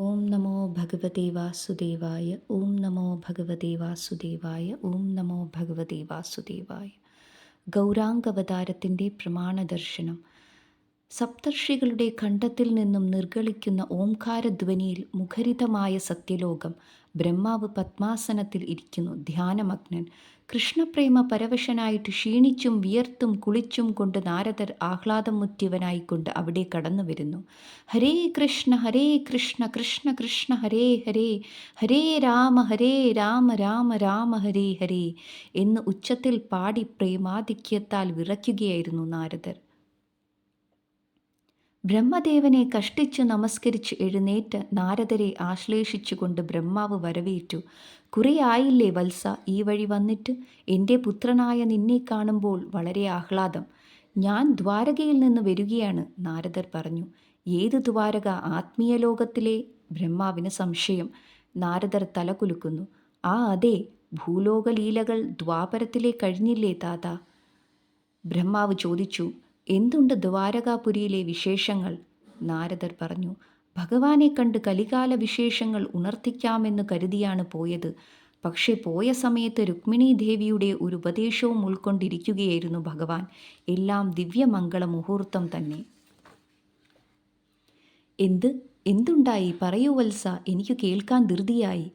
ഓം നമോ ഭഗവതി വാസുദേവായ ഓം നമോ ഭഗവതി വാസുദേവായ ഓം നമോ ഭഗവതി വാസുദേവായ. ഗൗരാംഗവതാരത്തിന്റെ പ്രമാണദർശനം. സപ്തർഷികളുടെ ഖണ്ഡത്തിൽ നിന്നും നിർഗളിക്കുന്ന ഓംകാരധ്വനിയിൽ മുഖരിതമായ സത്യലോകം ബ്രഹ്മാവ് പത്മാസനത്തിൽ ഇരിക്കുന്നു ധ്യാനമഗ്നൻ. കൃഷ്ണപ്രേമ പരവശനായിട്ട് ക്ഷീണിച്ചും വിയർത്തും കുളിച്ചും കൊണ്ട് നാരദർ ആഹ്ലാദം മുറ്റിയവനായിക്കൊണ്ട് അവിടെ കടന്നു വരുന്നു. ഹരേ കൃഷ്ണ ഹരേ കൃഷ്ണ കൃഷ്ണ കൃഷ്ണ ഹരേ ഹരേ ഹരേ രാമ ഹരേ രാമ രാമ രാമ ഹരേ ഹരേ എന്ന് ഉച്ചത്തിൽ പാടി പ്രേമാധിക്യത്താൽ വിറയ്ക്കുകയായിരുന്നു നാരദർ. ബ്രഹ്മദേവനെ കഷ്ടിച്ച് നമസ്കരിച്ച് എഴുന്നേറ്റ് നാരദരെ ആശ്ലേഷിച്ചുകൊണ്ട് ബ്രഹ്മാവ് വരവേറ്റു. കുറേ ആയില്ലേ വത്സ ഈ വഴി വന്നിട്ട്? എന്റെ പുത്രനായ നിന്നെ കാണുമ്പോൾ വളരെ ആഹ്ലാദം. ഞാൻ ദ്വാരകയിൽ നിന്ന് വരികയാണ് നാരദർ പറഞ്ഞു. ഏത് ദ്വാരക? ആത്മീയ ലോകത്തിലെ? ബ്രഹ്മാവിന് സംശയം. നാരദർ തലകുലുക്കുന്നു. ആ അതെ. ഭൂലോകലീലകൾ ദ്വാപരത്തിലെ കഴിഞ്ഞില്ലേ താത? ബ്രഹ്മാവ് ചോദിച്ചു. എന്തുണ്ട് ദ്വാരകാപുരിയിലെ വിശേഷങ്ങൾ? നാരദർ പറഞ്ഞു ഭഗവാനെ കണ്ട് കലികാല വിശേഷങ്ങൾ ഉണർത്തിക്കാമെന്ന് കരുതിയാണ് പോയത്. പക്ഷേ പോയ സമയത്ത് രുക്മിണി ദേവിയുടെ ഒരു ഉപദേശവും ഉൾക്കൊണ്ടിരിക്കുകയായിരുന്നു ഭഗവാൻ. എല്ലാം ദിവ്യമംഗള മുഹൂർത്തം തന്നെ. എന്ത്? എന്തുണ്ടായി? പറയൂ വത്സ. എനിക്ക് കേൾക്കാൻ ധൃതിയായി.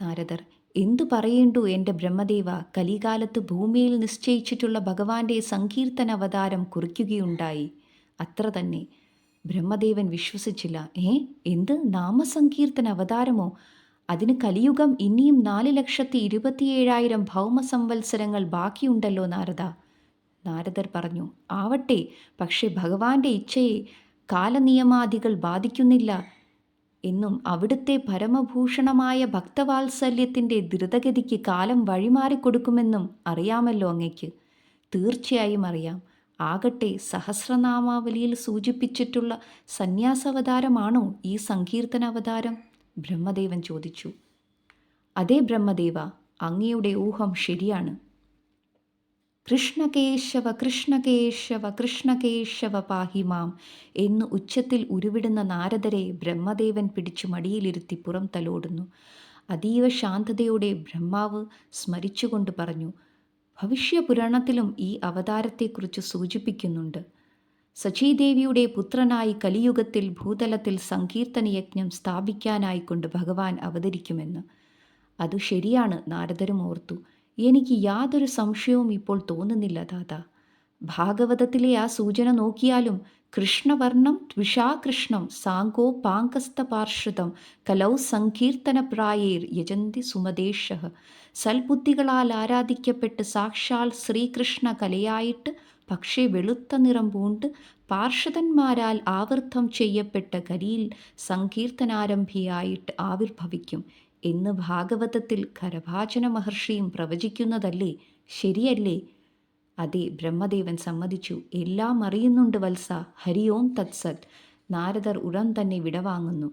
നാരദർ എന്തു പറയേണ്ടു എന്റെ ബ്രഹ്മദേവ? കലികാലത്ത് ഭൂമിയിൽ നിശ്ചയിച്ചിട്ടുള്ള ഭഗവാന്റെ സങ്കീർത്തന അവതാരം കുറിക്കുകയുണ്ടായി. അത്ര തന്നെ. ബ്രഹ്മദേവൻ വിശ്വസിച്ചില്ല. ഏ എന്ത്? നാമസങ്കീർത്തന അവതാരമോ അതിന് കലിയുഗം ഇനിയും നാല് ലക്ഷത്തി ഇരുപത്തിയേഴായിരം ഭൗമസംവത്സരങ്ങൾ ബാക്കിയുണ്ടല്ലോ നാരദ. നാരദർ പറഞ്ഞു ആവട്ടെ പക്ഷേ ഭഗവാന്റെ ഇച്ഛയെ കാലനിയമാദികൾ ബാധിക്കുന്നില്ല. എന്നും അവിടുത്തെ പരമഭൂഷണമായ ഭക്തവാത്സല്യത്തിന്റെ ദ്രുതഗതിക്ക് കാലം വഴിമാറിക്കൊടുക്കുമെന്നും അറിയാമല്ലോ അങ്ങയ്ക്ക്. തീർച്ചയായും അറിയാം. ആകട്ടെ സഹസ്രനാമാവലിയിൽ സൂചിപ്പിച്ചിട്ടുള്ള സന്യാസാവതാരമാണോ ഈ സങ്കീർത്തന അവതാരം ബ്രഹ്മദേവൻ ചോദിച്ചു. അതേ ബ്രഹ്മദേവ അങ്ങയുടെ ഊഹം ശരിയാണ്. കൃഷ്ണകേശവ കൃഷ്ണകേശവ കൃഷ്ണകേശവ പാഹിമാം എന്ന് ഉച്ചത്തിൽ ഉരുവിടുന്ന നാരദരെ ബ്രഹ്മദേവൻ പിടിച്ചു മടിയിലിരുത്തി പുറം തലോടുന്നു അതീവ ശാന്തതയോടെ ബ്രഹ്മാവ് സ്മരിച്ചുകൊണ്ട് പറഞ്ഞു ഭവിഷ്യപുരാണത്തിലും ഈ അവതാരത്തെക്കുറിച്ച് സൂചിപ്പിക്കുന്നുണ്ട്. സചീദേവിയുടെ പുത്രനായി കലിയുഗത്തിൽ ഭൂതലത്തിൽ സങ്കീർത്തനയജ്ഞം സ്ഥാപിക്കാനായിക്കൊണ്ട് ഭഗവാൻ അവതരിക്കുമെന്ന്. അതു ശരിയാണ് നാരദരും ഓർത്തു. എനിക്ക് യാതൊരു സംശയവും ഇപ്പോൾ തോന്നുന്നില്ല ദാദാ. ഭാഗവതത്തിലെ ആ സൂചന നോക്കിയാലും കൃഷ്ണവർണം ത്വിഷാകൃഷ്ണം സാങ്കോ പാങ്കസ്തപാർശ്രിതം കലൗ സങ്കീർത്തന പ്രായേർ യജന്തി സുമദേശ സൽബുദ്ധികളാൽ ആരാധിക്കപ്പെട്ട് സാക്ഷാൽ ശ്രീകൃഷ്ണ കലയായിട്ട് പക്ഷേ വെളുത്ത നിറം പൂണ്ട് പാർഷദന്മാരാൽ ആവർത്തം ചെയ്യപ്പെട്ട കരിയിൽ സങ്കീർത്തനാരംഭിയായിട്ട് ആവിർഭവിക്കും. എന്ന് ഭാഗവതത്തിൽ കരഭാചന മഹർഷിയും പ്രവചിക്കുന്നതല്ലേ? ശരിയല്ലേ? അതെ ബ്രഹ്മദേവൻ സമ്മതിച്ചു. എല്ലാം അറിയുന്നുണ്ട് വത്സ. ഹരി ഓം തത്സത് നാരദർ ഉടൻ തന്നെ വിടവാങ്ങുന്നു.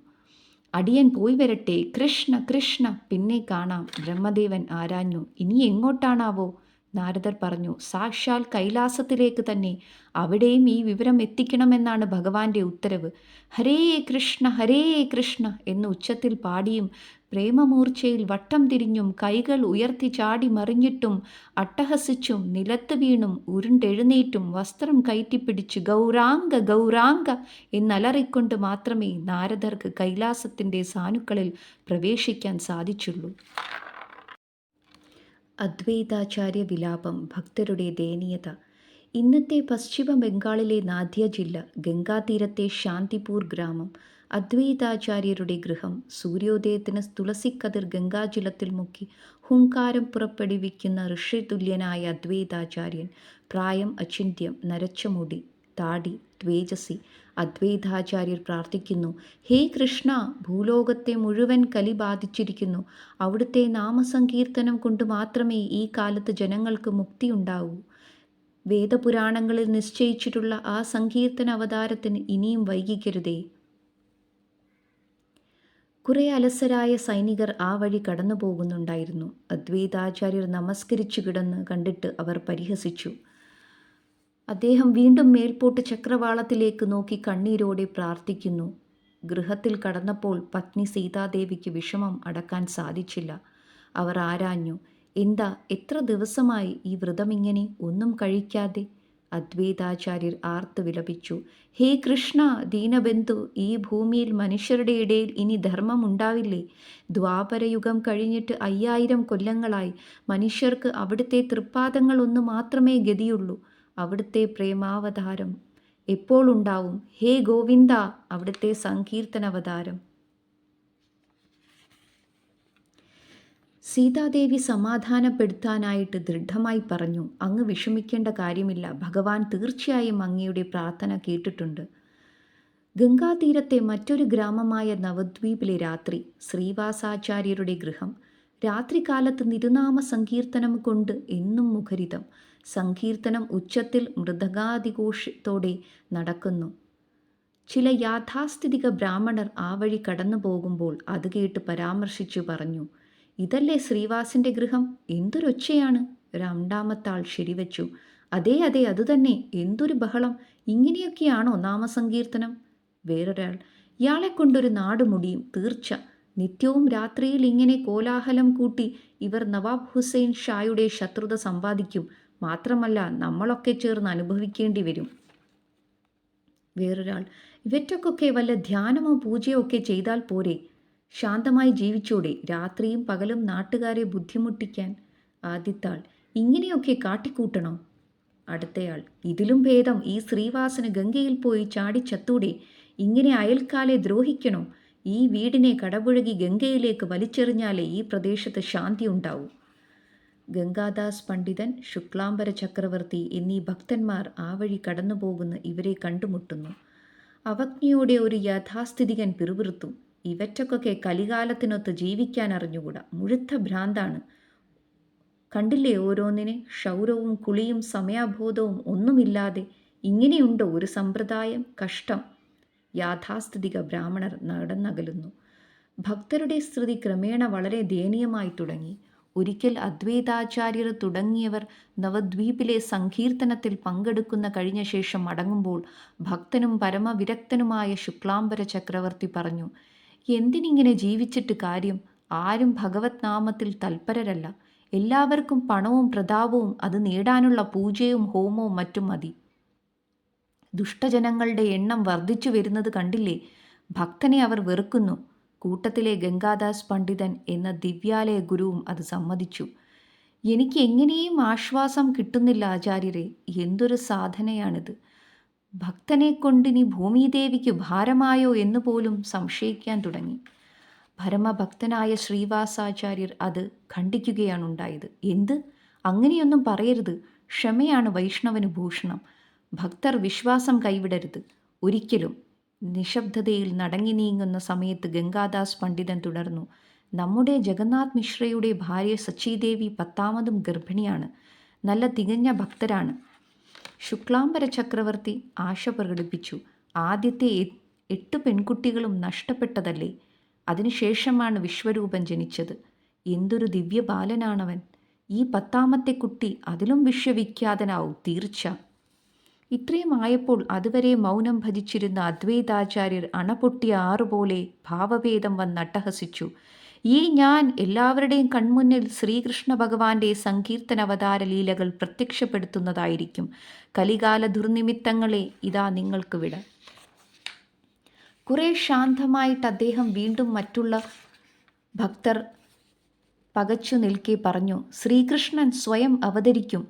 അടിയൻ പോയി വരട്ടെ. കൃഷ്ണ കൃഷ്ണ. പിന്നെ കാണാം. ബ്രഹ്മദേവൻ ആരാഞ്ഞു. ഇനി എങ്ങോട്ടാണാവോ? നാരദർ പറഞ്ഞു സാക്ഷാൽ കൈലാസത്തിലേക്ക് തന്നെ അവിടെയും ഈ വിവരം എത്തിക്കണമെന്നാണ് ഭഗവാന്റെ ഉത്തരവ്. ഹരേ കൃഷ്ണ ഹരേ കൃഷ്ണ എന്ന് ഉച്ചത്തിൽ പാടിയും പ്രേമമൂർച്ചയിൽ വട്ടം തിരിഞ്ഞും കൈകൾ ഉയർത്തി ചാടി മറിഞ്ഞിട്ടും അട്ടഹസിച്ചും നിലത്ത് വീണും ഉരുണ്ടെഴുന്നേറ്റും വസ്ത്രം കയറ്റിപ്പിടിച്ച് ഗൗരാംഗ ഗൗരാംഗ എന്നലറിക്കൊണ്ട് മാത്രമേ നാരദർക്ക് കൈലാസത്തിന്റെ സാനുക്കളിൽ പ്രവേശിക്കാൻ സാധിച്ചുള്ളൂ. അദ്വൈതാചാര്യ വിലാപം ഭക്തരുടെ ദയനീയത. ഇന്നത്തെ പശ്ചിമ ബംഗാളിലെ നാദ്യ ജില്ല ഗംഗാതീരത്തെ ശാന്തിപൂർ ഗ്രാമം. അദ്വൈതാചാര്യരുടെ ഗൃഹം സൂര്യോദയത്തിന് തുളസിക്കതിർ ഗംഗാജലത്തിൽ മുക്കി ഹുങ്കാരം പുറപ്പെടുവിക്കുന്ന ഋഷിതുല്യനായ അദ്വൈതാചാര്യൻ പ്രായം അചിന്ത്യം നരച്ചമുടി താടി ദ്വേജസി അദ്വൈതാചാര്യർ പ്രാർത്ഥിക്കുന്നു. ഹേ കൃഷ്ണ ഭൂലോകത്തെ മുഴുവൻ കലി ബാധിച്ചിരിക്കുന്നു. അവിടുത്തെ നാമസങ്കീർത്തനം കൊണ്ട് മാത്രമേ ഈ കാലത്ത് ജനങ്ങൾക്ക് മുക്തി ഉണ്ടാവൂ. വേദപുരാണങ്ങളിൽ നിശ്ചയിച്ചിട്ടുള്ള ആ സങ്കീർത്തന അവതാരത്തിന് ഇനിയും വൈകിക്കരുതേ. കുറെ അലസരായ സൈനികർ ആ വഴി കടന്നു പോകുന്നുണ്ടായിരുന്നു അദ്വൈതാചാര്യർ നമസ്കരിച്ചു കിടന്ന് കണ്ടിട്ട് അവർ പരിഹസിച്ചു. അദ്ദേഹം വീണ്ടും മേൽപോട്ട് ചക്രവാളത്തിലേക്ക് നോക്കി കണ്ണീരോടെ പ്രാർത്ഥിക്കുന്നു. ഗൃഹത്തിൽ കടന്നപ്പോൾ പത്നി സീതാദേവിക്ക് വിഷമം അടക്കാൻ സാധിച്ചില്ല. അവർ ആരാഞ്ഞു എന്താ എത്ര ദിവസമായി ഈ വ്രതമിങ്ങനെ ഒന്നും കഴിക്കാതെ? അദ്വൈതാചാര്യർ ആർത്ത് വിലപിച്ചു ഹേ കൃഷ്ണ ദീനബന്ധു ഈ ഭൂമിയിൽ മനുഷ്യരുടെ ഇടയിൽ ഇനി ധർമ്മം ഉണ്ടാവില്ലേ ദ്വാപരയുഗം കഴിഞ്ഞിട്ട് അയ്യായിരം കൊല്ലങ്ങളായി മനുഷ്യർക്ക് അവിടുത്തെ തൃപ്പാദങ്ങൾ ഒന്ന് മാത്രമേ ഗതിയുള്ളൂ. അവിടുത്തെ പ്രേമാവതാരം. എപ്പോൾ ഉണ്ടാവും? ഹേ ഗോവിന്ദ അവിടുത്തെ സങ്കീർത്തനവതാരം. സീതാദേവി സമാധാനപ്പെടുത്താനായിട്ട് ദൃഢമായി പറഞ്ഞു. അങ്ങ് വിഷമിക്കേണ്ട കാര്യമില്ല. ഭഗവാൻ തീർച്ചയായും അങ്ങയുടെ പ്രാർത്ഥന കേട്ടിട്ടുണ്ട്. ഗംഗാതീരത്തെ മറ്റൊരു ഗ്രാമമായ നവദ്വീപിലെ രാത്രി ശ്രീവാസാചാര്യരുടെ ഗൃഹം രാത്രികാലത്ത് നിരുനാമ സങ്കീർത്തനം കൊണ്ട് എന്നും മുഖരിതം. സങ്കീർത്തനം ഉച്ചത്തിൽ മൃദഗാതിഘോഷത്തോടെ നടക്കുന്നു. ചില യാഥാസ്ഥിതിക ബ്രാഹ്മണർ ആ വഴി കടന്നു പോകുമ്പോൾ അത് കേട്ട് പരാമർശിച്ചു പറഞ്ഞു ഇതല്ലേ ശ്രീവാസിന്റെ ഗൃഹം? എന്തൊരൊച്ചയാണ്? രണ്ടാമത്താൾ ശരിവച്ചു അതേ അതെ അതുതന്നെ എന്തൊരു ബഹളം. ഇങ്ങനെയൊക്കെയാണോ നാമസങ്കീർത്തനം? വേറൊരാൾ ഇയാളെ കൊണ്ടൊരു നാട് മുടിയും. തീർച്ച. നിത്യവും രാത്രിയിൽ ഇങ്ങനെ കോലാഹലം കൂട്ടി ഇവർ നവാബ് ഹുസൈൻ ഷായുടെ ശത്രുത സമ്പാദിക്കും. മാത്രമല്ല നമ്മളൊക്കെ ചേർന്ന് അനുഭവിക്കേണ്ടി വരും. വേറൊരാൾ ഇവറ്റക്കൊക്കെ വല്ല ധ്യാനമോ പൂജയോ ഒക്കെ ചെയ്താൽ പോരെ. ശാന്തമായി ജീവിച്ചൂടെ രാത്രിയും പകലും നാട്ടുകാരെ ബുദ്ധിമുട്ടിക്കാൻ ആദ്യത്താൾ ഇങ്ങനെയൊക്കെ കാട്ടിക്കൂട്ടണോ? അടുത്തയാൾ ഇതിലും ഭേദം ഈ ശ്രീവാസന് ഗംഗയിൽ പോയി ചാടിച്ചത്തൂടെ ഇങ്ങനെ അയൽക്കാലെ ദ്രോഹിക്കണോ? ഈ വീടിനെ കടപുഴകി ഗംഗയിലേക്ക് വലിച്ചെറിഞ്ഞാലേ ഈ പ്രദേശത്ത് ശാന്തി ഉണ്ടാവൂ. ഗംഗാദാസ് പണ്ഡിതൻ ശുക്ലാംബര ചക്രവർത്തി എന്നീ ഭക്തന്മാർ ആ വഴി കടന്നുപോകുന്ന ഇവരെ കണ്ടുമുട്ടുന്നു. അവജ്ഞയോടെ ഒരു യാഥാസ്ഥിതികൻ പിറുപിറുത്തു ഇവറ്റക്കൊക്കെ കലികാലത്തിനൊത്ത് ജീവിക്കാൻ അറിഞ്ഞുകൂടാ മുഴുത്ത ഭ്രാന്താണ്. കണ്ടില്ലേ ഓരോന്നിനെ? ക്ഷൗരവും കുളിയും സമയബോധവും ഒന്നുമില്ലാതെ ഇങ്ങനെയുണ്ടോ ഒരു സമ്പ്രദായം കഷ്ടം. യാഥാസ്ഥിതിക ബ്രാഹ്മണർ നടന്നകലുന്നു. ഭക്തരുടെ സ്ഥിതി ക്രമേണ വളരെ ദയനീയമായി തുടങ്ങി. ഒരിക്കൽ അദ്വൈതാചാര്യർ തുടങ്ങിയവർ നവദ്വീപിലെ സങ്കീർത്തനത്തിൽ പങ്കെടുക്കുന്ന കഴിഞ്ഞ ശേഷം മടങ്ങുമ്പോൾ ഭക്തനും പരമവിരക്തനുമായ ശുക്ലാംബര ചക്രവർത്തി പറഞ്ഞു എന്തിനിങ്ങനെ ജീവിച്ചിട്ട് കാര്യം? ആരും ഭഗവത് നാമത്തിൽ തൽപരരല്ല. എല്ലാവർക്കും പണവും പ്രതാപവും അത് നേടാനുള്ള പൂജയും ഹോമവും മറ്റും മതി. ദുഷ്ടജനങ്ങളുടെ എണ്ണം വർദ്ധിച്ചു വരുന്നത് കണ്ടില്ലേ? ഭക്തനെ അവർ വെറുക്കുന്നു. കൂട്ടത്തിലെ ഗംഗാദാസ് പണ്ഡിതൻ എന്ന ദിവ്യാലയ ഗുരുവും അത് സമ്മതിച്ചു. എനിക്ക് എങ്ങനെയും ആശ്വാസം കിട്ടുന്നില്ല ആചാര്യരെ എന്തൊരു സാധനയാണിത്. ഭക്തനെ കൊണ്ടിനി ഭൂമിദേവിക്ക് ഭാരമായോ എന്ന് പോലും സംശയിക്കാൻ തുടങ്ങി. പരമഭക്തനായ ശ്രീവാസാചാര്യർ അത് ഖണ്ഡിക്കുകയാണ് ഉണ്ടായത് എന്ത്? അങ്ങനെയൊന്നും പറയരുത്. ക്ഷമയാണ് വൈഷ്ണവന് ഭൂഷണം. ഭക്തർ വിശ്വാസം കൈവിടരുത്. ഒരിക്കലും നിശബ്ദതയിൽ നടങ്ങി നീങ്ങുന്ന സമയത്ത് ഗംഗാദാസ് പണ്ഡിതൻ തുടർന്നു നമ്മുടെ ജഗന്നാഥ് മിശ്രയുടെ ഭാര്യ സച്ചിദേവി പത്താമതും ഗർഭിണിയാണ് നല്ല തികഞ്ഞ ഭക്തരാണ്. ശുക്ലാംബര ചക്രവർത്തി ആശ പ്രകടിപ്പിച്ചു ആദ്യത്തെ എട്ട് പെൺകുട്ടികളും നഷ്ടപ്പെട്ടതല്ലേ? അതിനുശേഷമാണ് വിശ്വരൂപൻ ജനിച്ചത്. എന്തൊരു ദിവ്യബാലനാണവൻ. ഈ പത്താമത്തെ കുട്ടി അതിലും വിശ്വവിഖ്യാതനാവും തീർച്ച. ഇത്രയും ആയപ്പോൾ അതുവരെ മൗനം ഭജിച്ചിരുന്ന അദ്വൈതാചാര്യർ അണപൊട്ടിയ ആറുപോലെ ഭാവഭേദം വന്നട്ടഹസിച്ചു ഈ ഞാൻ എല്ലാവരുടെയും കൺമുന്നിൽ ശ്രീകൃഷ്ണ ഭഗവാന്റെ സങ്കീർത്തന അവതാര ലീലകൾ പ്രത്യക്ഷപ്പെടുത്തുന്നതായിരിക്കും. കലികാല ദുർനിമിത്തങ്ങളെ ഇതാ നിങ്ങൾക്ക് വിട. കുറെ ശാന്തമായിട്ട് അദ്ദേഹം വീണ്ടും മറ്റുള്ള ഭക്തർ പകച്ചു നിൽക്കെ പറഞ്ഞു ശ്രീകൃഷ്ണൻ സ്വയം അവതരിക്കും.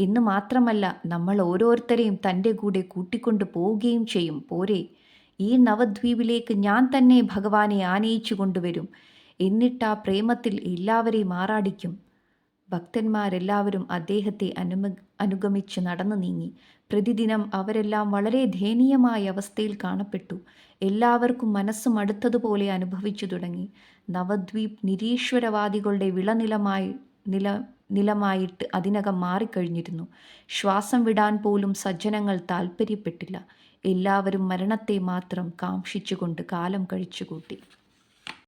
എന്ന് മാത്രമല്ല നമ്മൾ ഓരോരുത്തരെയും തന്റെ കൂടെ കൂട്ടിക്കൊണ്ടു പോവുകയും ചെയ്യും. പോരെ ഈ നവദ്വീപിലേക്ക് ഞാൻ തന്നെ ഭഗവാനെ ആനയിച്ചു കൊണ്ടുവരും. എന്നിട്ട് ആ പ്രേമത്തിൽ എല്ലാവരെയും ആറാടിക്കും ഭക്തന്മാരെല്ലാവരും അദ്ദേഹത്തെ അനുമ അനുഗമിച്ച് നടന്നു നീങ്ങി. പ്രതിദിനം അവരെല്ലാം വളരെ ദയനീയമായ അവസ്ഥയിൽ കാണപ്പെട്ടു. എല്ലാവർക്കും മനസ്സ് മടുത്തതുപോലെ അനുഭവിച്ചു തുടങ്ങി. നവദ്വീപ് നിരീശ്വരവാദികളുടെ വിളനിലമായി നില നിലമായിട്ട് അതിനകം മാറിക്കഴിഞ്ഞിരുന്നു. ശ്വാസം വിടാൻ പോലും സജ്ജനങ്ങൾ താൽപ്പര്യപ്പെട്ടില്ല എല്ലാവരും മരണത്തെ മാത്രം കാംക്ഷിച്ചുകൊണ്ട് കാലം കഴിച്ചുകൂട്ടി.